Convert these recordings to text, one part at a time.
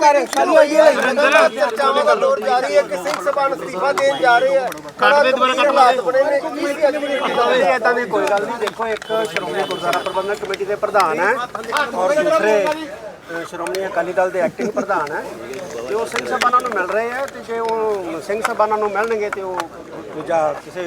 ਕਰ ਸਾਰੀ ਆਈਏ ਚਰਚਾਵਾਂ ਦਾ ਦੌਰ ਜਾਰੀ ਹੈ ਕਿ ਸਿੰਘ ਸਭਾ ਅਸਤੀਫਾ ਦੇਣ ਜਾ ਰਹੇ ਆ ਕੱਟ ਦੇ ਦੁਬਾਰਾ ਕੱਟ ਬਣੇ ਨੇ ਕੀ ਸੀ ਅੱਜ ਨਹੀਂ ਇਦਾਂ ਦੀ ਕੋਈ ਗੱਲ ਨਹੀਂ ਦੇਖੋ ਇੱਕ ਸ਼੍ਰੋਮਣੀ ਗੁਰਦੁਆਰਾ ਪ੍ਰਬੰਧਕ ਕਮੇਟੀ ਦੇ ਪ੍ਰਧਾਨ ਹੈ ਔਰ ਦੂਸਰੇ ਸ਼੍ਰੋਮਣੀ ਅਕਾਲੀ ਦਲ ਦੇ ਐਕਟਿੰਗ ਪ੍ਰਧਾਨ ਹੈ। ਤੇ ਉਹ ਸਿੰਘ ਸਭਾਨਾਂ ਨੂੰ ਮਿਲ ਰਹੇ ਆ ਤੇ ਜੇ ਉਹ ਸਿੰਘ ਸਭਾਨਾਂ ਨੂੰ ਮਿਲਣਗੇ ਤੇ ਉਹ ਦੂਜਾ ਕਿਸੇ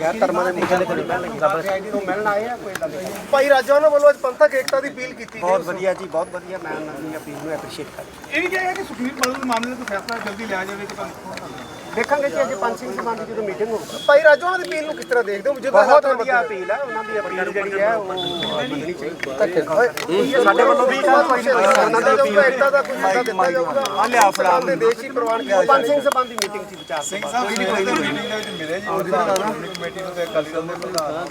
ਗੈਰ ਧਰਮਾਂ ਦੇ ਮੁੱਦੇ ਤੇ ਨਹੀਂ ਮਿਲਣਗੇ ਰੱਬ ਆਈਡੀ ਨੂੰ ਮਿਲਣ ਆਏ ਆ ਕੋਈ ਗੱਲ ਨਹੀਂ। ਭਾਈ ਰਾਜਵਾਨਾ ਵੱਲੋਂ ਅੱਜ ਪੰਥਕ ਏਕਤਾ ਦੀ ਅਪੀਲ ਕੀਤੀ ਬਹੁਤ ਵਧੀਆ ਜੀ ਬਹੁਤ ਵਧੀਆ। ਮੈਂ ਉਹਨਾਂ ਦੀ ਅਪੀਲ ਨੂੰ ਐਪਰੀਸ਼ੀਏਟ ਕਰਦਾ। ਇਹ ਵੀ ਕਿਹਾ ਕਿ ਸੁਖਬੀਰ ਬਾਦਲ ਮਾਮਲੇ ਦਾ ਕੋਈ ਫੈਸਲਾ ਜਲਦੀ ਲਿਆ ਜਾਵੇ ਕਿ ਤੁਹਾਨੂੰ ਦੇਖਾਂਗੇ ਜੀ ਅੱਜ ਪੰਜ ਸਿੰਘ ਸਭਾ ਦੀ ਜਦੋਂ ਮੀਟਿੰਗ ਹੋਊਗੀ। ਭਾਈ ਰਾਜਵਾਨਾ ਦੀ ਅਪੀਲ ਨੂੰ ਕਿਸ ਤਰ੍ਹਾਂ ਦੇਖਦੇ ਹੋ? ਜਦੋਂ ਬਹੁਤ ਵਧੀਆ ਅਪੀਲ ਹੈ ਉਹਨਾਂ ਦੀ ਅਪੀਲ ਜਿਹੜੀ ਹੈ ਉਹ ਮੰਨਣੀ ਚਾਹੀਦੀ। ਸਾਡੇ ਵੱਲੋਂ ਵੀ ਕੋਈ ਨਹੀਂ ਉਹਨਾਂ ਦੀ ਅਪੀਲ ਦਾ ਕੋਈ ਮੁੱਦਾ ਦਿੱਤਾ ਜਾਊਗਾ। ਆ ਲਿਆ ਫੜਾ ਦੇ ਦੇਸ਼ ਹੀ ਪ੍ਰਵਾਨ ਕੀਤਾ ਪੰਜ ਸਿੰਘ ਸਭਾ ਦੀ ਮੀਟਿੰਗ ਸੀ ਵਿਚਾਰ ਸਿੰਘ ਸਾਹਿਬ ਜੀ ਕੋਈ ਮੀਟਿੰਗ ਦੇ ਵਿੱਚ ਮਿਲੇ ਜੀ ਉਹਦੀ ਕਮੇਟੀ ਨੂੰ ਤੇ ਅਕਾਲੀ ਦਲ ਦੇ ਪ੍ਰਧਾਨ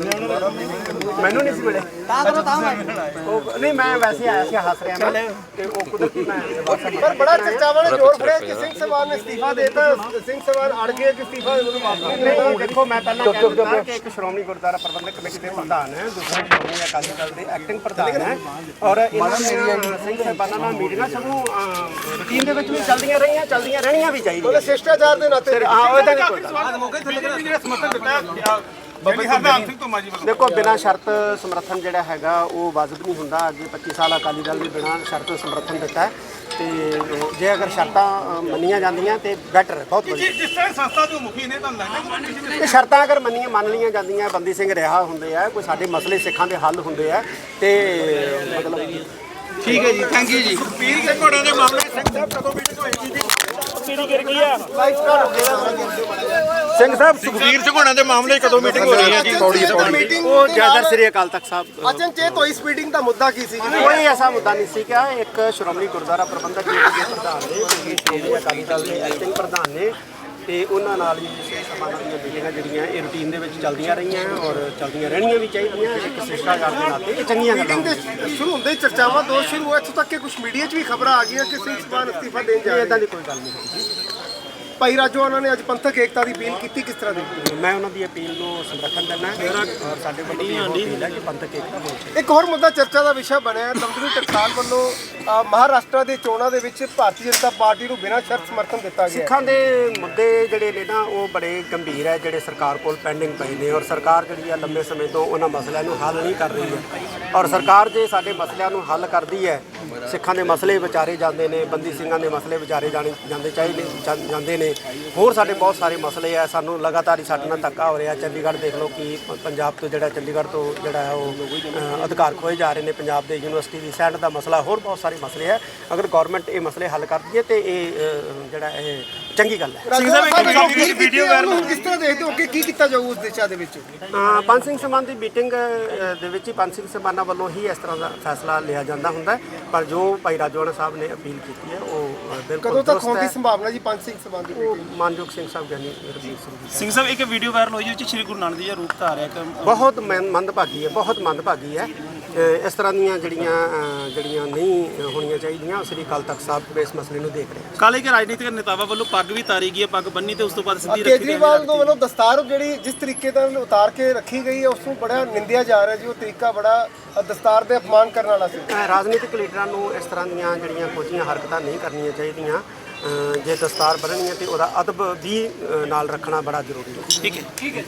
ਮੈਨੂੰ ਨਹੀਂ ਸੀ ਮਿਲੇ। ਤਾਂ ਕਰੋ ਤਾਂ ਉਹ ਨਹੀਂ ਮੈਂ ਵੈਸੇ ਆਇਆ ਸੀ ਹੱਸ ਰਿਹਾ ਮੈਂ। ਤੇ ਉਹ ਕੁਦਰਤੀ ਮੈਂ ਪਰ ਬੜਾ ਚਰਚਾਵਾਂ ਨੇ ਜ਼ੋਰ ਫੜਿਆ ਕਿ ਸਿੰਘ ਸਭਾ ਨੇ ਅਸਤੀਫਾ ਦੇਤਾ। ਸਿੰਘ ਸਭਾ ਅੜ ਗਏ ਕਿ ਅਸਤੀਫਾ ਉਹਨੂੰ ਵਾਪਸ ਨਹੀਂ ਦੇਖੋ ਮੈਂ ਪਹਿਲਾਂ ਕਹਿ ਦਿੱਤਾ ਕਿ ਇੱਕ ਸ਼੍ਰੋਮਣੀ ਗੁਰਦੁਆਰਾ ਪ੍ਰਬੰਧਕ ਕਮੇਟੀ ਦੇ ਪ੍ਰਧਾਨ ਹੈ ਦੂਸਰੇ ਸ਼੍ਰੋਮਣੀ ਅਕਾਲੀ ਦਲ ਦੇ ਐਕਟਿੰਗ ਪ੍ਰਧਾਨ ਹੈ। ਔਰ ਇਹਨਾਂ ਦੀਆਂ ਸਿੰਘ ਸਾਹਿਬਾਨਾਂ ਨਾਲ ਮੀਟਿੰਗਾਂ ਸਗੋਂ ਰੂਟੀਨ ਦੇ ਵਿੱਚ ਵੀ ਚੱਲਦੀਆਂ ਰਹੀਆਂ ਚੱਲਦੀਆਂ ਰਹਿਣੀਆਂ ਵੀ ਚਾਹੀਦੀਆਂ। ਉਹਦੇ ਸ਼ਿਸ਼ਟਾਚਾਰ ਦੇ ਨਾਤੇ ਹਾਂ ਉਹ ਤਾਂ ਨਹੀਂ ਕੋਈ ਸਮਰਥਨ ਦਿੱਤਾ ਬੱਬੀ ਹਰਨਾਮ ਸਿੰਘ ਧੁਮਾ ਜੀ ਵੱਲੋਂ ਦੇਖੋ ਬਿਨਾਂ ਸ਼ਰਤ ਸਮਰਥਨ ਜਿਹੜਾ ਹੈਗਾ ਉਹ ਵਾਜਬ ਨਹੀਂ ਹੁੰਦਾ। ਅੱਗੇ 25 ਸਾਲ ਅਕਾਲੀ ਦਲ ਨੇ ਬਿਨਾਂ ਸ਼ਰਤ ਸਮਰਥਨ ਦਿੱਤਾ ਹੈ। ਤੇ ਜੇ ਅਗਰ ਸ਼ਰਤਾਂ ਅ, ਮੰਨੀਆਂ ਜਾਂਦੀਆਂ ਤੇ ਬੈਟਰ ਹੈ ਬਹੁਤ ਵਧੀਆ। ਜਿਸ ਤਰ੍ਹਾਂ ਸੰਸਥਾ ਦੇ ਮੁਖੀ ਨੇ ਤੁਹਾਨੂੰ ਲੱਗਦਾ ਕਿ ਕਿਸੇ ਨੇ ਇਹ ਸ਼ਰਤਾਂ ਅਗਰ ਮੰਨੀਆਂ ਮੰਨ ਲਈਆਂ ਜਾਂਦੀਆਂ ਬੰਦੀ ਸਿੰਘ ਰਿਹਾ ਹੁੰਦੇ ਆ ਕੋਈ ਸਾਡੇ ਮਸਲੇ ਸਿੱਖਾਂ ਦੇ ਹੱਲ ਹੁੰਦੇ ਆ ਤੇ ਮਤਲਬ ਠੀਕ ਹੈ ਜੀ ਥੈਂਕ ਯੂ ਜੀ। ਪੀਰ ਕੇ ਘੋੜਿਆਂ ਦੇ ਮਾਮਲੇ ਸਿੰਘ ਸਾਹਿਬ ਕਦੋਂ ਮੀਟਿੰਗ ਹੋਏਗੀ ਜੀ ਸਿੰਘ ਸਾਹਿਬ ਸੁਖਬੀਰ ਸਿੰਘੋਣਾ ਦੇ ਮਾਮਲੇ ਕਦੋਂ ਮੀਟਿੰਗ ਹੋ ਰਹੀ ਹੈ ਜੀ? ਪੌੜੀ ਮੀਟਿੰਗ ਉਹ ਜ਼ਿਆਦਾ ਸ੍ਰੀ ਅਕਾਲ ਤਖਤ ਸਾਹਿਬ ਅਚਨਚੇਤ ਹੋਈ ਇਸ ਮੀਟਿੰਗ ਦਾ ਮੁੱਦਾ ਕੀ ਸੀ ਜੀ? ਕੋਈ ਐਸਾ ਮੁੱਦਾ ਨਹੀਂ ਸੀ ਕਿ ਇੱਕ ਸ਼੍ਰੋਮਣੀ ਗੁਰਦੁਆਰਾ ਪ੍ਰਬੰਧਕ ਕਮੇਟੀ ਦੇ ਪ੍ਰਧਾਨ ਨੇ ਸ਼੍ਰੋਮਣੀ ਅਕਾਲੀ ਦਲ ਦੇ ਐਕਟਿੰਗ ਪ੍ਰਧਾਨ ਨੇ ਤੇ ਉਹਨਾਂ ਨਾਲ ਵੀ ਵਿਸ਼ੇਸ਼ ਸਮਾਨਾਂ ਦੀਆਂ ਮੀਟਿੰਗਾਂ ਜਿਹੜੀਆਂ ਇਹ ਰੂਟੀਨ ਦੇ ਵਿੱਚ ਚੱਲਦੀਆਂ ਰਹੀਆਂ ਔਰ ਚੱਲਦੀਆਂ ਰਹਿਣੀਆਂ ਵੀ ਚਾਹੀਦੀਆਂ ਇੱਕ ਸਿਸ਼ਟਾਚਾਰ ਦੇ ਨਾਤੇ। ਇਹ ਚੰਗੀਆਂ ਗੱਲਾਂ ਮੀਟਿੰਗ ਦੇ ਸ਼ੁਰੂ ਹੁੰਦੇ ਹੀ ਚਰਚਾਵਾਂ ਦੋ ਸ਼ੁਰੂ ਹੋਏ ਇੱਥੋਂ ਤੱਕ ਕਿ ਕੁਝ ਮੀਡੀਆ 'ਚ ਵੀ ਖਬਰਾਂ ਆ ਗਈਆਂ ਕਿ ਸਿੰਘ ਸਭਾ ਅਸਤੀਫਾ ਦੇਣ ਜਾ ਇਹ ਰਹੇ ਇਦਾਂ ਦੀ ਕੋਈ ਗੱਲ ਨਹੀਂ ਹੋਈ ਭਾਈ ਰਾਜਵਾਨਾ ਨੇ ਅੱਜ ਪੰਥਕ ਏਕਤਾ ਦੀ ਅਪੀਲ ਕੀਤੀ ਕਿਸ ਤਰ੍ਹਾਂ ਦੀ? ਮੈਂ ਉਹਨਾਂ ਦੀ ਅਪੀਲ ਨੂੰ ਸਮਰਥਨ ਦਿੰਦਾ ਹੈ ਔਰ ਸਾਡੇ ਵੱਲੋਂ ਵੀ ਇਹ ਅਪੀਲ ਹੈ ਕਿ ਪੰਥਕ ਏਕਤਾ ਚਾਹੀਦੀ ਇੱਕ ਹੋਰ ਮੁੱਦਾ ਚਰਚਾ ਦਾ ਵਿਸ਼ਾ ਬਣਿਆ ਹੈ। ਦਮਦਮੀ ਟਕਸਾਲ ਵੱਲੋਂ ਮਹਾਰਾਸ਼ਟਰ ਦੇ ਚੋਣਾਂ ਦੇ ਵਿੱਚ ਭਾਰਤੀ ਜਨਤਾ ਪਾਰਟੀ ਨੂੰ ਬਿਨਾਂ ਸ਼ਰਤ ਸਮਰਥਨ ਦਿੱਤਾ ਗਿਆ ਸਿੱਖਾਂ ਦੇ ਮੁੱਦੇ ਜਿਹੜੇ ਨੇ ਨਾ, ਉਹ ਬੜੇ ਗੰਭੀਰ ਹੈ, ਜਿਹੜੇ ਸਰਕਾਰ ਕੋਲ ਪੈਂਡਿੰਗ ਪਏ ਨੇ ਔਰ ਸਰਕਾਰ ਜਿਹੜੀ ਆ ਲੰਬੇ ਸਮੇਂ ਤੋਂ ਉਹਨਾਂ ਮਸਲਿਆਂ ਨੂੰ ਹੱਲ ਨਹੀਂ ਕਰ ਰਹੀ ਹੈ। ਔਰ ਸਰਕਾਰ ਜੇ ਸਾਡੇ ਮਸਲਿਆਂ ਨੂੰ ਹੱਲ ਕਰਦੀ ਹੈ, ਸਿੱਖਾਂ ਦੇ ਮਸਲੇ ਵਿਚਾਰੇ ਜਾਂਦੇ ਨੇ, ਬੰਦੀ ਸਿੰਘਾਂ ਦੇ ਮਸਲੇ ਵਿਚਾਰੇ ਜਾਣੇ, ਜਾਂਦੇ ਚਾਹੀਦੇ, ਜਾਂ- ਜਾਂਦੇ ਨੇ। ਹੋਰ ਸਾਡੇ ਬਹੁਤ ਸਾਰੇ ਮਸਲੇ ਆ, ਸਾਨੂੰ ਲਗਾਤਾਰ ਹੀ ਸਾਡੇ ਨਾਲ ਧੱਕਾ ਹੋ ਰਿਹਾ। ਚੰਡੀਗੜ੍ਹ ਦੇਖ ਲਓ ਕਿ ਪੰਜਾਬ ਤੋਂ ਜਿਹੜਾ ਚੰਡੀਗੜ੍ਹ ਤੋਂ ਜਿਹੜਾ ਹੈ ਉਹ ਅਧਿਕਾਰ ਖੋਏ ਜਾ ਰਹੇ ਨੇ, ਪੰਜਾਬ ਦੇ ਯੂਨੀਵਰਸਿਟੀ ਦੀ ਸੈਂਡ ਦਾ ਮਸਲਾ, ਹੋਰ ਬਹੁਤ ਸਾਰੇ ਮਸਲੇ ਆ। ਅਗਰ ਗਵਰਨਮੈਂਟ ਇਹ ਮਸਲੇ ਹੱਲ ਕਰਦੀ ਹੈ ਤੇ ਇਹ ਅ, ਜਿਹੜਾ ਇਹ ਚੰਗੀ ਗੱਲ ਹੈ। ਰਾਜਵਾਨਾ ਸਾਹਿਬ ਇੱਕ ਵੀਡੀਓ ਵਾਇਰਲ ਕਿਸ ਤਰ੍ਹਾਂ ਦੇਖਦੇ ਹੋ? ਕਿ ਕੀ ਕੀਤਾ ਜਾਊ ਉਸ ਦਿਸ਼ਾ ਦੇ ਵਿੱਚ? ਅ, ਪੰਜ ਸਿੰਘ ਸਮਾਨ ਦੀ ਮੀਟਿੰਗ ਅ, ਦੇ ਵਿੱਚ ਹੀ ਪੰਜ ਸਿੰਘ ਸਮਾਨਾਂ ਵੱਲੋਂ ਹੀ ਇਸ ਤਰ੍ਹਾਂ ਦਾ ਫੈਸਲਾ ਲਿਆ ਜਾਂਦਾ ਹੁੰਦਾ ਹੈ। ਪਰ ਜੋ ਭਾਈ ਰਾਜਵਾਨਾ ਸਾਹਿਬ ਨੇ ਅਪੀਲ ਕੀਤੀ ਹੈ ਉਹ ਅ, ਬਿਲਕੁਲ ਕਦੋਂ ਤੱਕ ਹੋਣ ਦੀ ਹੈ। ਸੰਭਾਵਨਾ ਜੀ ਪੰਜ ਸਿੰਘ ਸਭਾ ਦੀ ਉਹ ਮਾਨਯੋਗ ਸਿੰਘ ਸਾਹਿਬ ਗਿਆਨੀ ਰਵੀਰ ਸਿੰਘ ਜੀ। ਸਿੰਘ ਸਾਹਿਬ ਇੱਕ ਵੀਡੀਓ ਵਾਇਰਲ ਹੋਈ ਜਿਹਦੇ ਵਿੱਚ ਸ਼੍ਰੀ ਗੁਰੂ ਨਾਨਕ ਦੇਵ ਜੀ ਦਾ ਰੂਪ ਧਾਰਿਆ ਕਿ ਬਹੁਤ ਮੰਦਭਾਗੀ ਹੈ ਬਹੁਤ ਮੰਦਭਾਗੀ ਹੈ। ਇਸ ਤਰ੍ਹਾਂ ਦੀਆਂ ਜਿਹੜੀਆਂ ਜਿਹੜੀਆਂ ਨਹੀਂ ਹੋਣੀਆਂ ਚਾਹੀਦੀਆਂ ਸ੍ਰੀ ਅਕਾਲ ਤਖਤ ਸਾਹਿਬ ਇਸ ਮਸਲੇ ਨੂੰ ਦੇਖ ਰਹੇ ਹਨ ਕਾਲੇ ਕੇ ਰਾਜਨੀਤਿਕ ਨੇਤਾਵਾਂ ਵੱਲੋਂ ਪੱਗ ਵੀ ਤਾਰੀ ਗਈ ਹੈ ਪੱਗ ਬੰਨੀ ਤੇ ਉਸ ਤੋਂ ਬਾਅਦ ਸਿੱਧੀ ਰੱਖੀ ਕੇਜਰੀਵਾਲ ਤੋਂ ਵੱਲੋਂ ਦਸਤਾਰ ਜਿਹੜੀ ਜਿਸ ਤਰੀਕੇ ਨਾਲ ਉਤਾਰ ਕੇ ਰੱਖੀ ਗਈ ਹੈ ਉਸ ਨੂੰ ਬੜਾ ਨਿੰਦਿਆ ਜਾ ਰਿਹਾ ਜੀ ਉਹ ਤਰੀਕਾ ਬੜਾ ਦਸਤਾਰ ਦੇ ਅਪਮਾਨ ਕਰਨ ਵਾਲਾ ਸੀ। ਰਾਜਨੀਤਿਕ ਲੀਡਰਾਂ ਨੂੰ ਇਸ ਤਰ੍ਹਾਂ ਦੀਆਂ ਜਿਹੜੀਆਂ ਕੋਝੀਆਂ ਹਰਕਤਾਂ ਨਹੀਂ ਕਰਨੀਆਂ ਚਾਹੀਦੀਆਂ। ਜੇ ਦਸਤਾਰ ਬੰਨ੍ਹਣੀ ਹੈ ਤੇ ਉਹਦਾ ਅਦਬ ਵੀ ਨਾਲ ਰੱਖਣਾ ਬੜਾ ਜ਼ਰੂਰੀ ਹੈ। ਠੀਕ ਹੈ। ਠੀਕ ਹੈ।